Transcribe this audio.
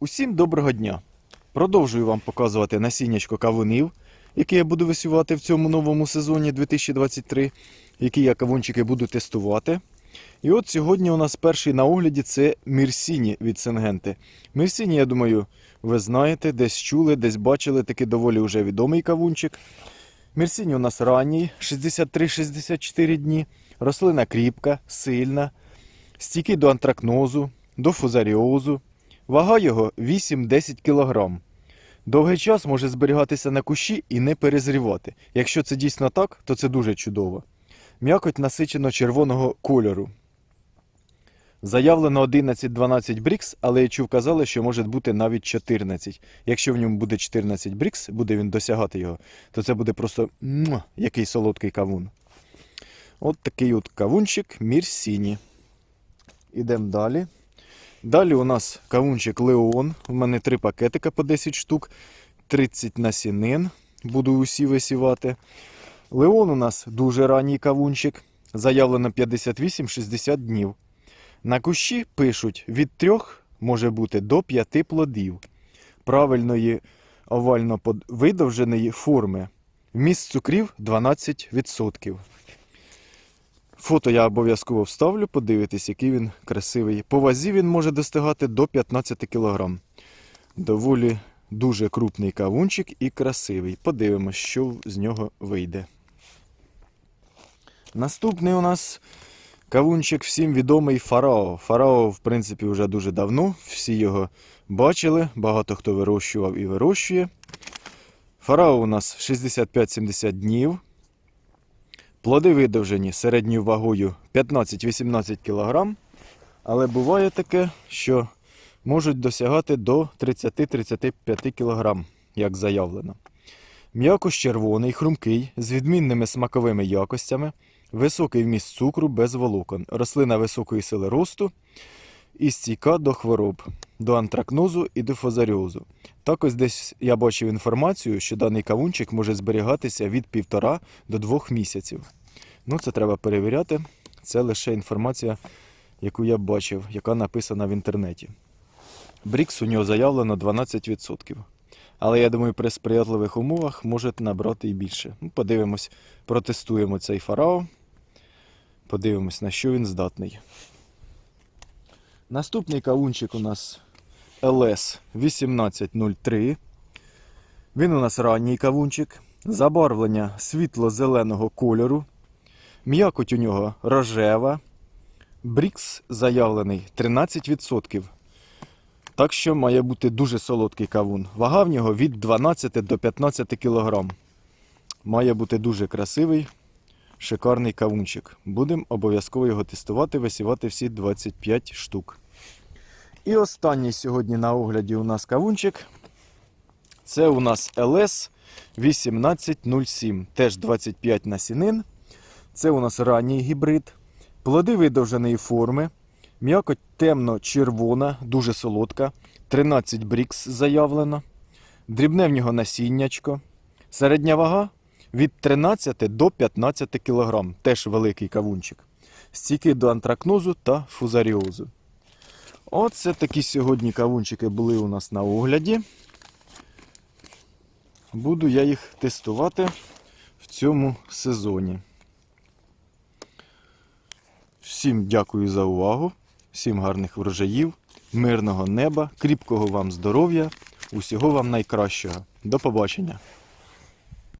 Усім доброго дня! Продовжую вам показувати насіннячко кавунів, яке я буду висівати в цьому новому сезоні 2023, які я кавунчики буду тестувати. І от сьогодні у нас перший на огляді це Мірсіні від Сенгенти. Мірсіні, я думаю, ви знаєте, десь чули, десь бачили, такий доволі вже відомий кавунчик. Мірсіні у нас ранній, 63-64 дні. Рослина кріпка, сильна, стійкий до антракнозу, до фузаріозу. Вага його 8-10 кг. Довгий час може зберігатися на кущі і не перезрівати. Якщо це дійсно так, то це дуже чудово. М'якоть насичено червоного кольору. Заявлено 11-12 брікс, але я чув казали, що може бути навіть 14. Якщо в ньому буде 14 брікс, буде він досягати його, то це буде просто муа, який солодкий кавун. От такий от кавунчик Мірсіні. Ідемо далі. Далі у нас кавунчик Леон. У мене три пакетика по 10 штук, 30 насінин. Буду усі висівати. Леон у нас дуже ранній кавунчик. Заявлено 58-60 днів. На кущі пишуть від 3 може бути до 5 плодів. Правильної овально видовженої форми. Вміст цукрів 12%. Фото я обов'язково вставлю, подивитись, який він красивий. По вазі він може достигати до 15 кг. Доволі дуже крупний кавунчик і красивий. Подивимось, що з нього вийде. Наступний у нас кавунчик всім відомий Фарао. Фарао, в принципі, вже дуже давно. Всі його бачили, багато хто вирощував і вирощує. Фарао у нас 65-70 днів. Плоди видовжені середньою вагою 15-18 кг. Але буває таке, що можуть досягати до 30-35 кг, як заявлено. М'якош червоний, хрумкий, з відмінними смаковими якостями, високий вміст цукру без волокон, рослина високої сили росту і стійка до хвороб, до антракнозу і до фозаріозу. Також десь я бачив інформацію, що даний кавунчик може зберігатися від 1,5 до 2 місяців. Ну, це треба перевіряти. Це лише інформація, яку я бачив, яка написана в інтернеті. Брікс у нього заявлено 12%. Але я думаю, при сприятливих умовах може набрати і більше. Ну, подивимось, протестуємо цей фарао. Подивимось, на що він здатний. Наступний кавунчик у нас LS 1803. Він у нас ранній кавунчик. Забарвлення світло-зеленого кольору. М'якоть у нього рожева. Брікс заявлений 13%. Так що має бути дуже солодкий кавун. Вага в нього від 12 до 15 кг. Має бути дуже красивий, шикарний кавунчик. Будемо обов'язково його тестувати, висівати всі 25 штук. І останній сьогодні на огляді у нас кавунчик. Це у нас LS 1807. Теж 25 насінин. Це у нас ранній гібрид. Плоди видовженої форми. М'якоть темно-червона, дуже солодка. 13 брікс заявлено. Дрібне в нього насіннячко. Середня вага від 13 до 15 кг. Теж великий кавунчик. Стійкий до антракнозу та фузаріозу. Оце такі сьогодні кавунчики були у нас на огляді. Буду я їх тестувати в цьому сезоні. Всім дякую за увагу, всім гарних врожаїв, мирного неба, кріпкого вам здоров'я, усього вам найкращого. До побачення!